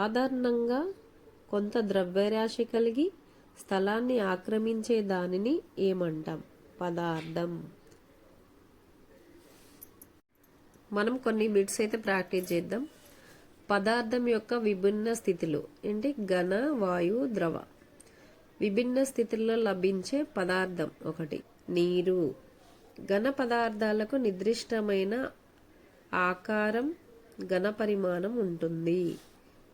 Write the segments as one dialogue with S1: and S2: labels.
S1: సాధారణంగా కొంత ద్రవ్యరాశి కలిగి స్థలాన్ని ఆక్రమించే దానిని ఏమంటాం? పదార్థం. మనం కొన్ని బిట్స్ అయితే ప్రాక్టీస్ చేద్దాం. పదార్థం యొక్క విభిన్న స్థితిలో ఏంటి ఘన వాయు ద్రవ. విభిన్న స్థితుల్లో లభించే పదార్థం ఒకటి నీరు. ఘన పదార్థాలకు నిర్దిష్టమైన ఆకారం ఘన పరిమాణం ఉంటుంది.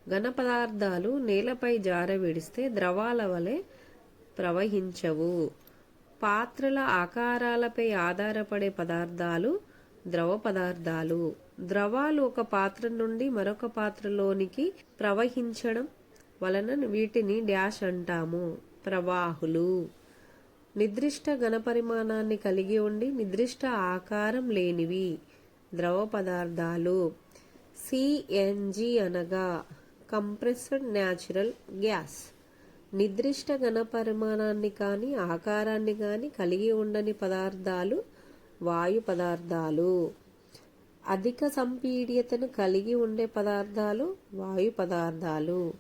S1: ఘన పదార్థాలు నేలపై జార విడిస్తే ద్రవాల వలె ప్రవహించవు. పాత్రల ఆకారాలపై ఆధారపడే పదార్థాలు ద్రవ పదార్థాలు. ద్రవాలు ఒక పాత్ర నుండి మరొక పాత్రలోనికి ప్రవహించడం వలన వీటిని డ్యాష్ అంటాము. ప్రవాహులు. నిర్దిష్ట ఘనపరిమాణాన్ని కలిగి ఉండి నిర్దిష్ట ఆకారం లేనివి ద్రవ పదార్థాలు. సిఎన్జి అనగా కంప్రెస్డ్ న్యాచురల్ గ్యాస్. నిర్దిష్ట ఘనపరిమాణాన్ని కానీ ఆకారాన్ని కానీ కలిగి ఉండని పదార్థాలు వాయు పదార్థాలు. అధిక సంపీడ్యతను కలిగి ఉండే పదార్థాలు వాయు పదార్థాలు.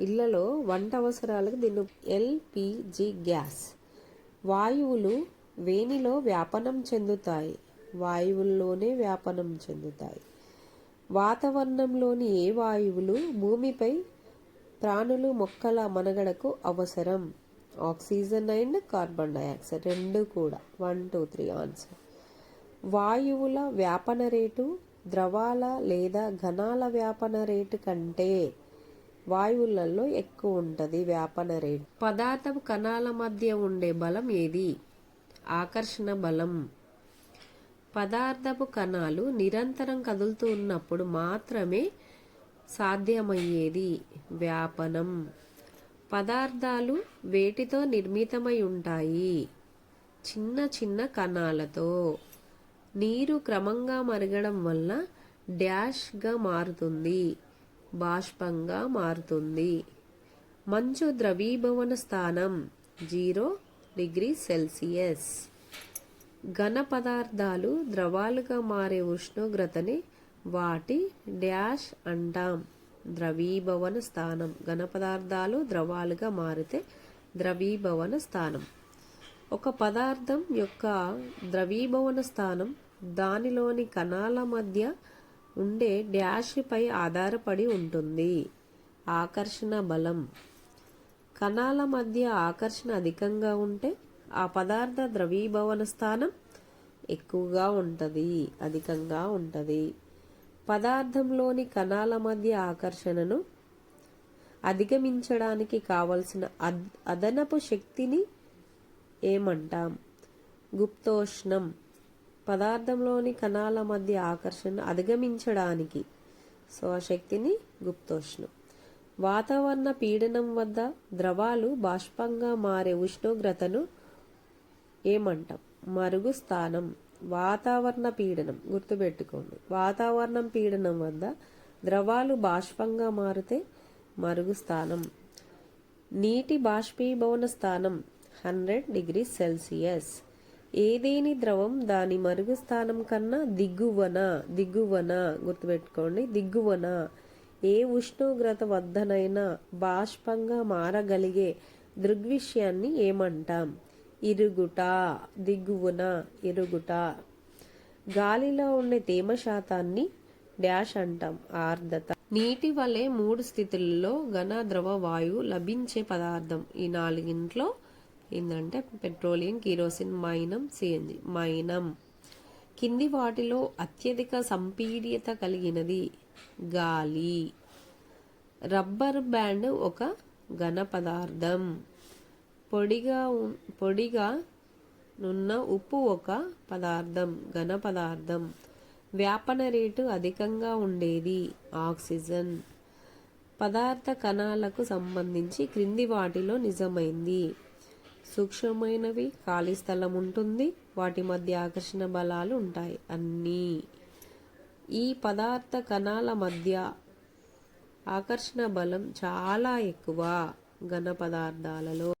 S1: ఇళ్ళలో వంట అవసరాలకు దీన్ని ఎల్పిజి గ్యాస్. వాయువులు వేనిలో వ్యాపనం చెందుతాయి. వాయువుల్లోనే వ్యాపనం చెందుతాయి. వాతావరణంలోని ఏ వాయువులు భూమిపై ప్రాణులు మొక్కల మనుగడకు అవసరం? ఆక్సిజన్ అండ్ కార్బన్ డైఆక్సైడ్ రెండు కూడా. One two three answer. వాయువుల వ్యాపన రేటు ద్రవాల లేదా ఘనాల వ్యాపన రేటు కంటే వాయువులలో ఎక్కువ ఉంటుంది వ్యాపన రేటు. పదార్థం కణాల మధ్య ఉండే బలం ఏది? ఆకర్షణ బలం. పదార్థపు కణాలు నిరంతరం కదులుతూ ఉన్నప్పుడు మాత్రమే సాధ్యమయ్యేది. వ్యాపనం. పదార్థాలు వేటితో నిర్మితమై ఉంటాయి. చిన్న చిన్న కణాలతో. నీరు క్రమంగా మరగడం వల్ల డ్యాష్గా మారుతుంది. బాష్పంగా మారుతుంది. మంచు ద్రవీభవన స్థానం జీరో డిగ్రీ సెల్సియస్. ఘన పదార్థాలు ద్రవాలుగా మారే ఉష్ణోగ్రతని వాటి డ్యాష్ అంటాం. ద్రవీభవన స్థానం. ఘన పదార్థాలు ద్రవాలుగా మారితే ద్రవీభవన స్థానం. ఒక పదార్థం యొక్క ద్రవీభవన స్థానం దానిలోని కణాల మధ్య ఉండే డ్యాష్పై ఆధారపడి ఉంటుంది. ఆకర్షణ బలం. కణాల మధ్య ఆకర్షణ అధికంగా ఉంటే ఆ పదార్థ ద్రవీభవన స్థానం ఎక్కువగా ఉంటుంది అధికంగా ఉంటుంది. పదార్థంలోని కణాల మధ్య ఆకర్షణను అధిగమించడానికి కావలసిన అదనపు శక్తిని ఏమంటాం? గుప్తోష్ణం. పదార్థంలోని కణాల మధ్య ఆకర్షణ అధిగమించడానికి సో ఆ శక్తిని గుప్తోష్ణం. వాతావరణ పీడనం వద్ద ద్రవాలు బాష్పంగా మారే ఉష్ణోగ్రతను ఏమంటాం? మరుగు స్థానం వాతావరణ పీడనం గుర్తుపెట్టుకోండి. వాతావరణం పీడనం వద్ద ద్రవాలు బాష్పంగా మారితే మరుగు స్థానం నీటి బాష్పీభవన స్థానం హండ్రెడ్ డిగ్రీ సెల్సియస్. ఏదేని ద్రవం దాని మరుగు స్థానం కన్నా దిగువన దిగువన గుర్తుపెట్టుకోండి. దిగువన ఏ ఉష్ణోగ్రత వద్దనైనా బాష్పంగా మారగలిగే దృగ్విషయాన్ని ఏమంటాం? ఇరుగుట దిగువన ఇరుగుట. గాలిలో ఉండే తేమ శాతాన్ని డాష్ అంటాం ఆర్ద్రత నీటి వలె మూడు స్థితులలో ఘన ద్రవ వాయువు లభించే పదార్థం. ఈ నాలుగింట్లో ఏంటంటే పెట్రోలియం కిరోసిన్ మైనం సిఎన్జి. మైనం. కింది వాటిలో అత్యధిక సంపీడ్యత కలిగినది గాలి. రబ్బర్ బ్యాండ్ ఒక ఘన పదార్థం. పొడిగా పొడిగా నున్న ఉప్పు ఒక పదార్థం ఘన పదార్థం. వ్యాపన రేటు అధికంగా ఉండేది. ఆక్సిజన్. పదార్థ కణాలకు సంబంధించి క్రింది వాటిలో నిజమైంది. సూక్ష్మమైనవి ఖాళీ స్థలం ఉంటుంది. వాటి మధ్య ఆకర్షణ బలాలు ఉంటాయి. అన్నీ. ఈ పదార్థ కణాల మధ్య ఆకర్షణ బలం చాలా ఎక్కువ. ఘన పదార్థాలలో